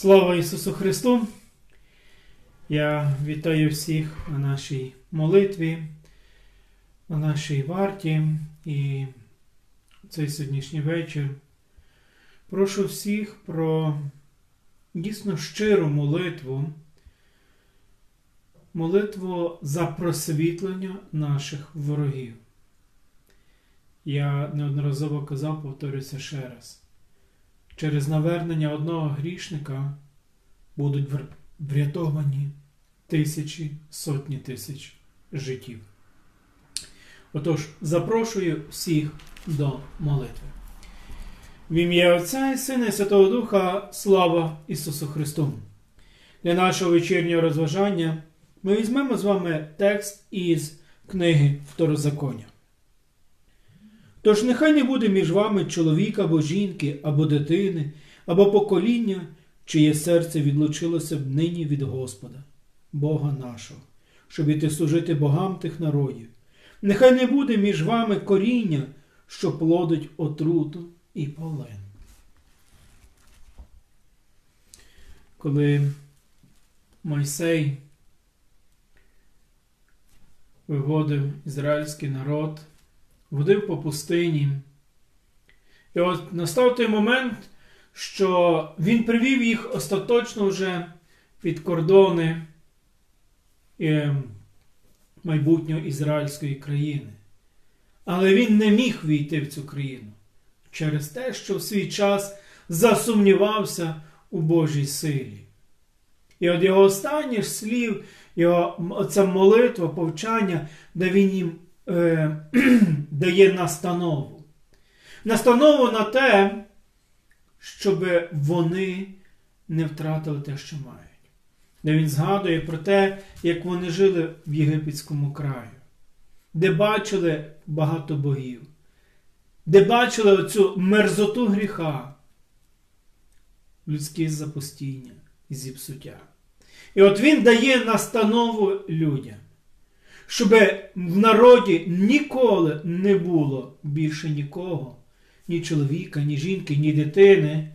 Слава Ісусу Христу! Я вітаю всіх на нашій молитві, на нашій варті і цей сьогоднішній вечір. Прошу всіх про дійсно щиру молитву, молитву за просвітлення наших ворогів. Я неодноразово казав, повторюся ще раз через навернення одного грішника будуть врятовані тисячі, сотні тисяч життів. Отож, запрошую всіх до молитви. В ім'я Отця і Сина і Святого Духа слава Ісусу Христу! Для нашого вечірнього розважання ми візьмемо з вами текст із книги Второзаконня. Тож нехай не буде між вами чоловіка або жінки, або дитини, або покоління, чиє серце відлучилося б нині від Господа, Бога нашого, щоб іти служити богам тих народів. Нехай не буде між вами коріння, що плодить отруту і полен. Коли Мойсей виводив ізраїльський народ водив по пустині. І от настав той момент, що він привів їх остаточно вже під кордони е, майбутньої ізраїльської країни. Але він не міг війти в цю країну через те, що в свій час засумнівався у Божій силі. І от його останніх слів, його оця молитва, повчання, де він їм е, дає настанову. Настанову на те, щоб вони не втратили те, що мають. Де він згадує про те, як вони жили в єгипетському краю, де бачили багато богів, де бачили оцю мерзоту гріха, людське запустіння і зіпсуття. І от він дає настанову людям щоб в народі ніколи не було більше нікого, ні чоловіка, ні жінки, ні дитини,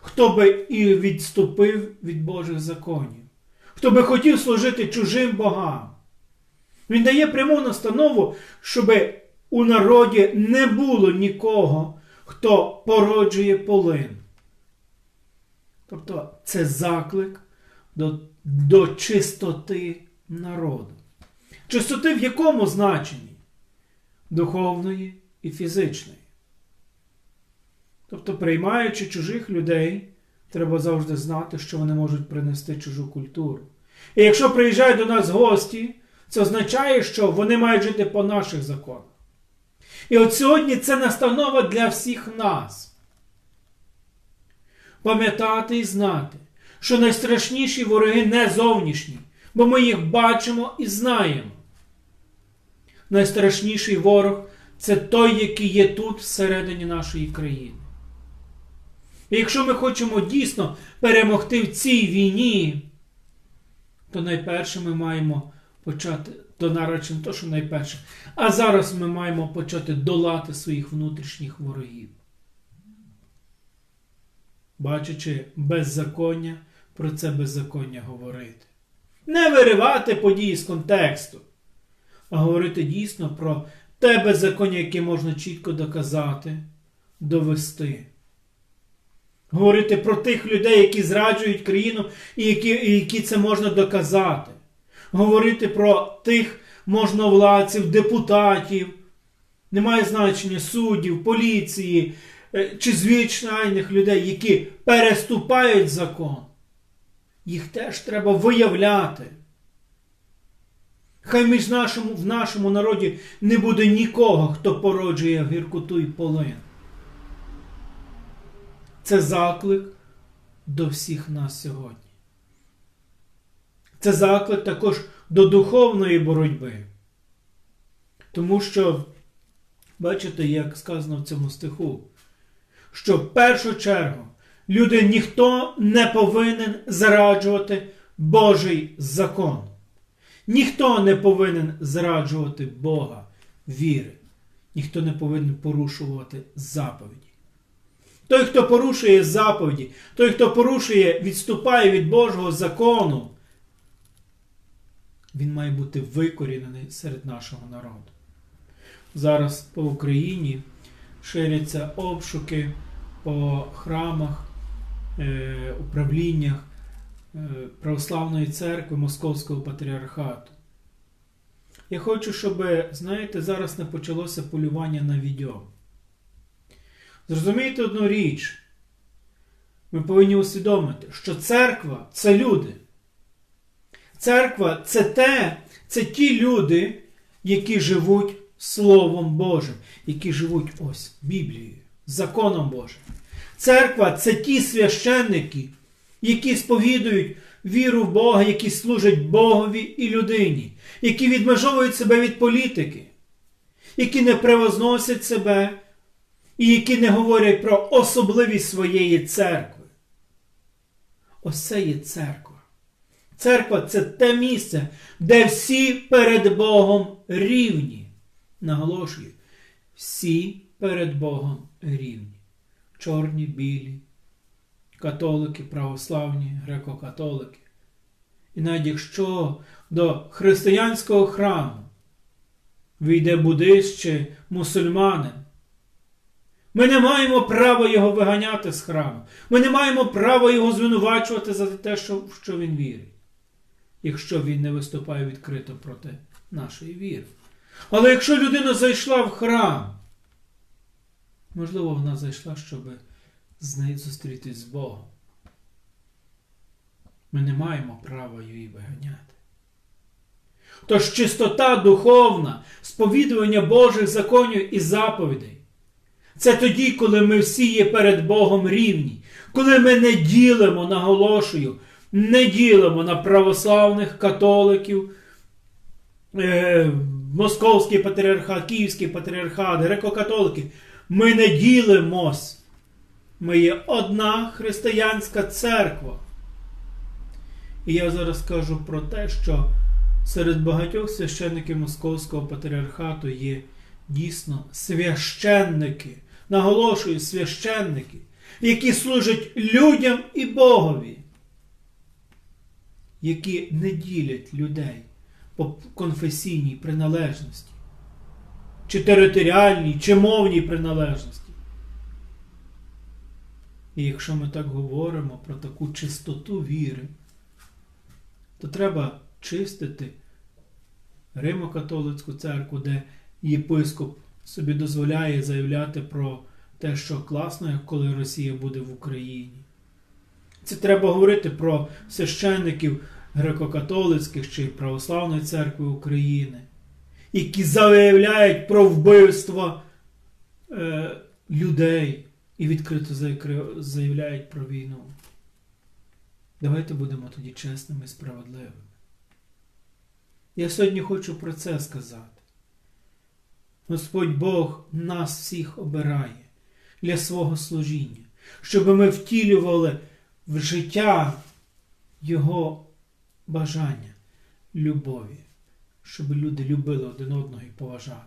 хто би і відступив від Божих законів, хто би хотів служити чужим богам. Він дає пряму настанову, щоб у народі не було нікого, хто породжує полин. Тобто це заклик до, до чистоти народу. Чистоти в якому значенні? Духовної і фізичної. Тобто, приймаючи чужих людей, треба завжди знати, що вони можуть принести чужу культуру. І якщо приїжджають до нас гості, це означає, що вони мають жити по наших законах. І от сьогодні це настанова для всіх нас. Пам'ятати і знати, що найстрашніші вороги не зовнішні, бо ми їх бачимо і знаємо найстрашніший ворог це той, який є тут, всередині нашої країни. І якщо ми хочемо дійсно перемогти в цій війні, то найперше ми маємо почати, то нарадше то, що найперше, а зараз ми маємо почати долати своїх внутрішніх ворогів. Бачачи беззаконня, про це беззаконня говорити. Не виривати події з контексту а говорити дійсно про те беззаконня, яке можна чітко доказати, довести. Говорити про тих людей, які зраджують країну, і які, і які це можна доказати. Говорити про тих можновладців, депутатів, немає значення суддів, поліції е, чи звичайних людей, які переступають закон. Їх теж треба виявляти. Хай між нашому, в нашому народі не буде нікого, хто породжує гіркоту і полин. Це заклик до всіх нас сьогодні. Це заклик також до духовної боротьби. Тому що, бачите, як сказано в цьому стиху, що в першу чергу люди ніхто не повинен зраджувати Божий закон. Ніхто не повинен зраджувати Бога віри. Ніхто не повинен порушувати заповіді. Той, хто порушує заповіді, той, хто порушує, відступає від Божого закону, він має бути викорінений серед нашого народу. Зараз по Україні ширяться обшуки по храмах, управліннях е, Православної церкви Московського патріархату. Я хочу, щоб, знаєте, зараз не почалося полювання на відьом. Зрозумійте одну річ. Ми повинні усвідомити, що церква це люди. Церква це те, це ті люди, які живуть Словом Божим, які живуть ось Біблією, законом Божим. Церква це ті священники, які сповідують віру в Бога, які служать Богові і людині, які відмежовують себе від політики, які не превозносять себе і які не говорять про особливість своєї церкви. Ось це є церква. Церква це те місце, де всі перед Богом рівні. Наголошую, всі перед Богом рівні. Чорні, білі, католики, православні, греко-католики. І навіть якщо до християнського храму вийде буддист чи мусульманин, ми не маємо права його виганяти з храму. Ми не маємо права його звинувачувати за те, в що він вірить, якщо він не виступає відкрито проти нашої віри. Але якщо людина зайшла в храм, можливо, вона зайшла, щоб з нею зустрітись з Богом. Ми не маємо права її виганяти. Тож чистота духовна, сповідування Божих законів і заповідей. Це тоді, коли ми всі є перед Богом рівні, коли ми не ділимо, наголошую, не ділимо на православних католиків, е, Московський патріархат, Київський патріархат, греко-католики. Ми не ділимось. Ми є одна християнська церква. І я зараз кажу про те, що серед багатьох священників Московського патріархату є дійсно священники, наголошую, священники, які служать людям і Богові, які не ділять людей по конфесійній приналежності, чи територіальній, чи мовній приналежності. І якщо ми так говоримо про таку чистоту віри, то треба чистити Римо-католицьку церкву, де єпископ собі дозволяє заявляти про те, що класно, коли Росія буде в Україні. Це треба говорити про священників греко-католицьких чи Православної церкви України, які заявляють про вбивство е, людей і відкрито заявляють про війну. Давайте будемо тоді чесними і справедливими. Я сьогодні хочу про це сказати. Господь Бог нас всіх обирає для свого служіння, щоб ми втілювали в життя Його бажання, любові, щоб люди любили один одного і поважали.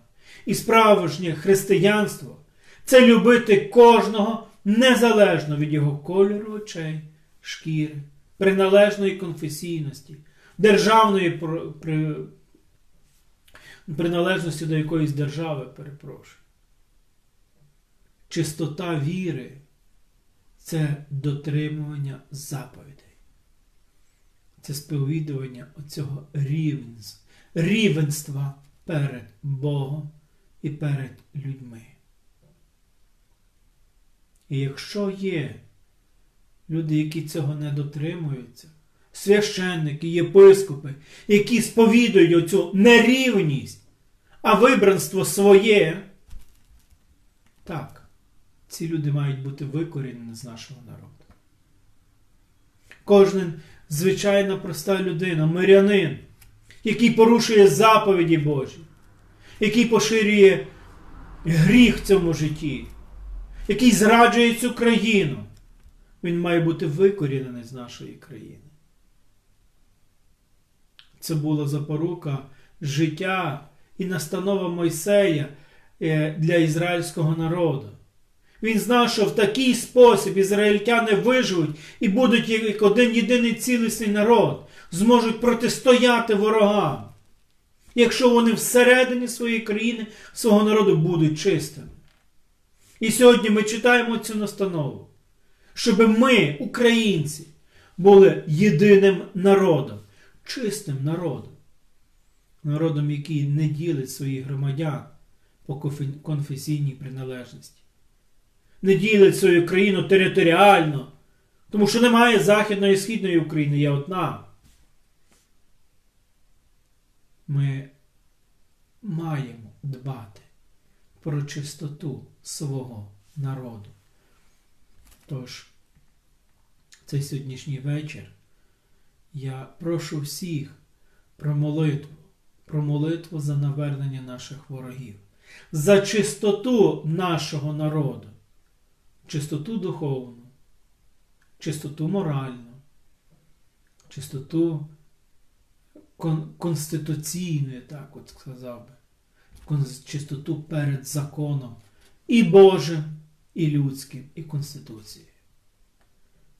І справжнє християнство це любити кожного незалежно від його кольору очей, шкіри, приналежної конфесійності, державної при... приналежності до якоїсь держави, перепрошую. Чистота віри це дотримування заповідей. Це сповідування оцього рівенства перед Богом і перед людьми. І якщо є люди, які цього не дотримуються, священники, єпископи, які сповідують оцю нерівність, а вибранство своє, так, ці люди мають бути викорінені з нашого народу. Кожен звичайна проста людина, мирянин, який порушує заповіді Божі, який поширює гріх в цьому житті, який зраджує цю країну, він має бути викорінений з нашої країни. Це була запорука життя і настанова Мойсея е, для ізраїльського народу. Він знав, що в такий спосіб ізраїльтяни виживуть і будуть як один єдиний цілісний народ, зможуть протистояти ворогам, якщо вони всередині своєї країни, свого народу будуть чистими. І сьогодні ми читаємо цю настанову, щоб ми, українці, були єдиним народом, чистим народом, народом, який не ділить своїх громадян по конфесійній приналежності, не ділить свою країну територіально, тому що немає Західної і Східної України, є одна. Ми маємо дбати про чистоту свого народу. Тож, цей сьогоднішній вечір я прошу всіх про молитву, про молитву за навернення наших ворогів, за чистоту нашого народу, чистоту духовну, чистоту моральну, чистоту кон- конституційну, так от сказав би, кон- чистоту перед законом і Божим, і людським, і Конституцією.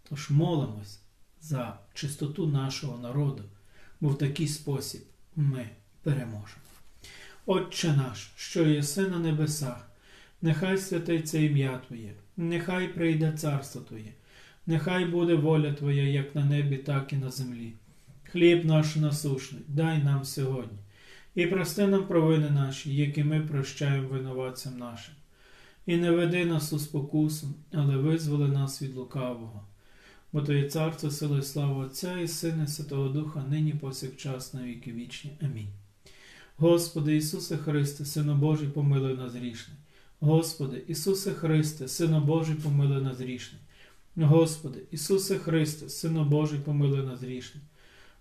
Тож молимось за чистоту нашого народу, бо в такий спосіб ми переможемо. Отче наш, що єси на небесах, нехай святиться ім'я Твоє, нехай прийде царство Твоє, нехай буде воля Твоя, як на небі, так і на землі. Хліб наш насушний, дай нам сьогодні, і прости нам провини наші, які ми прощаємо винуватцям нашим. І не веди нас у спокусу, але визволи нас від лукавого. Бо Твоє царство, сила і слава Отця і Сина, Святого Духа, нині повсякчас на віки вічні. Амінь. Господи Ісусе Христе, Сину Божий, помилуй нас грішний. Господи, Ісусе Христе, Сину Божий, помилуй нас грішний. Господи, Ісусе Христе, Сину Божий, помилуй нас грішний.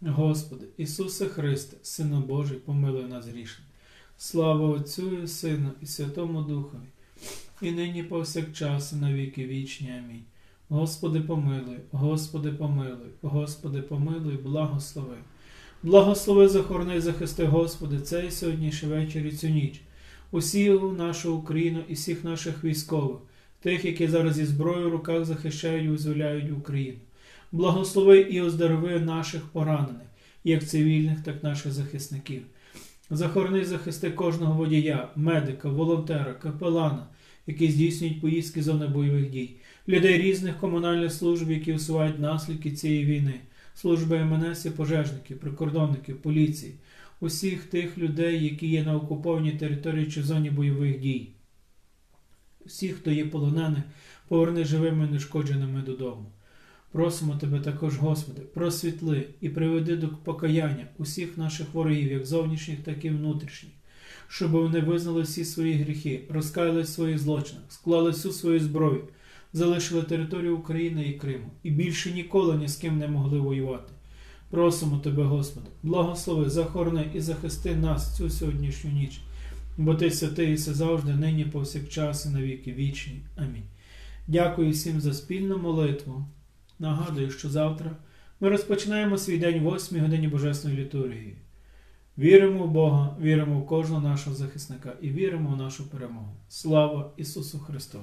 Господи, Ісусе Христе, Сину Божий, помилуй нас грішний. Слава Отцю і Сину і Святому Духові, і нині повсякчас, і на віки вічні. Амінь. Господи, помилуй, Господи, помилуй, Господи, помилуй, благослови. Благослови, захорони, захисти, Господи, цей сьогоднішній вечір і цю ніч. Усю нашу Україну і всіх наших військових, тих, які зараз зі зброєю в руках захищають і визволяють Україну. Благослови і оздорови наших поранених, як цивільних, так і наших захисників. Захорони, захисти кожного водія, медика, волонтера, капелана, які здійснюють поїздки зони бойових дій, людей різних комунальних служб, які усувають наслідки цієї війни, служби МНС і пожежників, прикордонників, поліції, усіх тих людей, які є на окупованій території чи зоні бойових дій. Всіх, хто є полонених, поверни живими і нешкодженими додому. Просимо тебе також, Господи, просвітли і приведи до покаяння усіх наших ворогів, як зовнішніх, так і внутрішніх, щоб вони визнали всі свої гріхи, розкаяли в своїх злочинах, склали всю свою зброю, залишили територію України і Криму і більше ніколи ні з ким не могли воювати. Просимо тебе, Господи, благослови, захорони і захисти нас цю сьогоднішню ніч, бо ти святий і завжди, нині повсякчас і на віки вічні. Амінь. Дякую всім за спільну молитву. Нагадую, що завтра ми розпочинаємо свій день в 8 годині Божесної літургії. Віримо в Бога, віримо в кожного нашого захисника і віримо в нашу перемогу. Слава Ісусу Христу!